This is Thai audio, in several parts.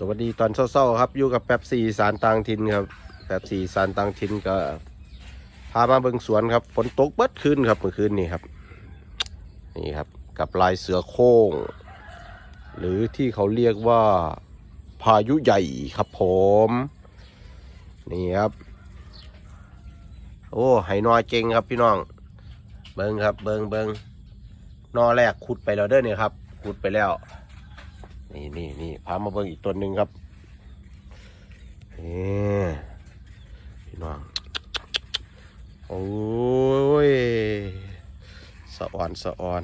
สวัสดีตอนเช้าๆครับ อยู่กับแป๊บซีสารต่างถิ่นครับแป๊บซีสารต่างถิ่นก็พามาเบิ่งสวนครับ ฝนตกเบิดคืนครับเมื่อคืนนี้ครับ นี่ครับ กับลายเสือโคร่งหรือที่เขาเรียกว่าพายุใหญ่ครับผม นี่ครับ โอ้ไหนอเจงครับพี่น้อง เบิงครับ เบิงเบิงนอแรกขุดไปแล้วเด้อเนี่ยครับขุดไปแล้ว นี่นี่นี่พามาเบิ่งอีกตัวหนึ่งครับนี่พี่น้องโอ้ยสะอ่อนสะอ่อน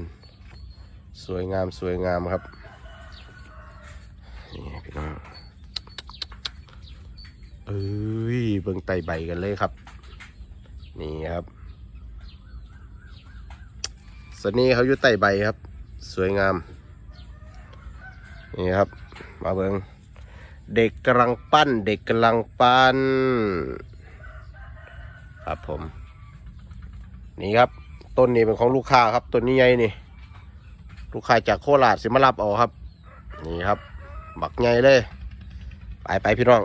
สวยงามสวยงามครับนี่พี่น้องเอ้ยเบิ่งไตใบกันเลยครับ นี่ครับสนนี้เขาอยู่ไตใบครับ สวยงาม นี่ครับ มาเบิงเด็กกำลังปั้น เด็กกำลังปั้น ครับผม นี่ครับ ต้นนี้เป็นของลูกค้าครับต้นนี้ใหญ่นี่ ลูกค้าจากโคราชสิมารับเอาครับ นี่ครับ บักใหญ่เลย ไปไปพี่น้อง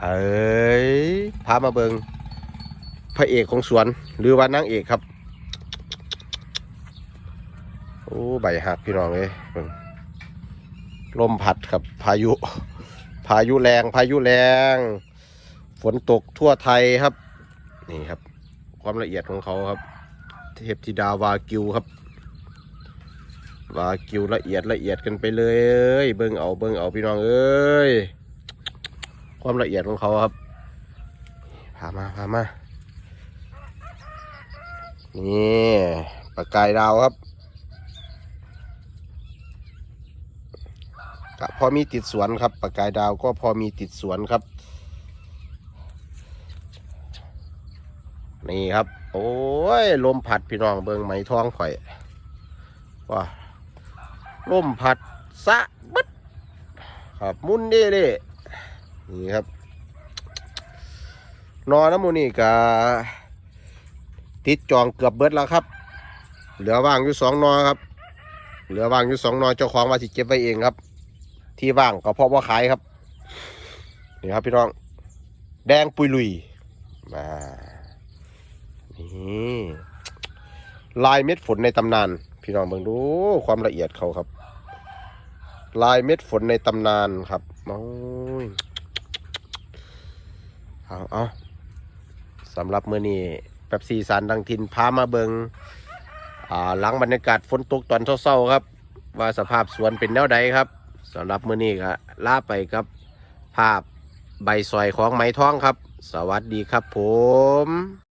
เอ้ย พามาเบิงพระเอกของสวน หรือว่านางเอกครับ โอ้ ใบหักพี่น้องเอ้ยเบิง ลมพัดครับพายุ พายุแรงพายุแรง ฝนตกทั่วไทยครับ นี่ครับ ความละเอียดของเขาครับ เทพธิดาวากิวครับ วากิวละเอียดละเอียดกันไปเลยเอ้ยเบิ้งเอาเบิ้งเอาพี่น้องเอ้ยความละเอียดของเขาครับพามาพามานี่ปากายดาวครับ ก็พอมีติดสวนครับปากกายดาวก็พอมีติดสวนครับ นี่ครับ โอ้ยลมพัดพี่น้องเบิงไหมท้องข่อยว้าลมพัดสะบึดครับมุนเด้เด้นี่ครับ นอนน้ำมูนี่กะติดจองเกือบเบิดแล้วครับ เหลือว่างอยู่สองนอครับ เหลือว่างอยู่สองนอเจ้าของว่าสิเก็บไว้เองครับ ที่ว่างก็เพราะว่าขายครับ นี่ครับพี่น้อง แดงปุยลุยมานี่ลายเม็ดฝนในตำนาน พี่น้องเบิ่งดูความละเอียดเขาครับ ลายเม็ดฝนในตำนานครับโอ้ยเอาเอาสำหรับเมื้อนี้แป๊บซีสารดังทินพามาเบิงอ่าหลังบรรยากาศฝนตกตอนเศร้าๆครับ ว่าสภาพสวนเป็นแนวใดครับ สำหรับมื้อนี้ก็ลาไปครับ ภาพใบซอยของไม้ท้องครับ สวัสดีครับผม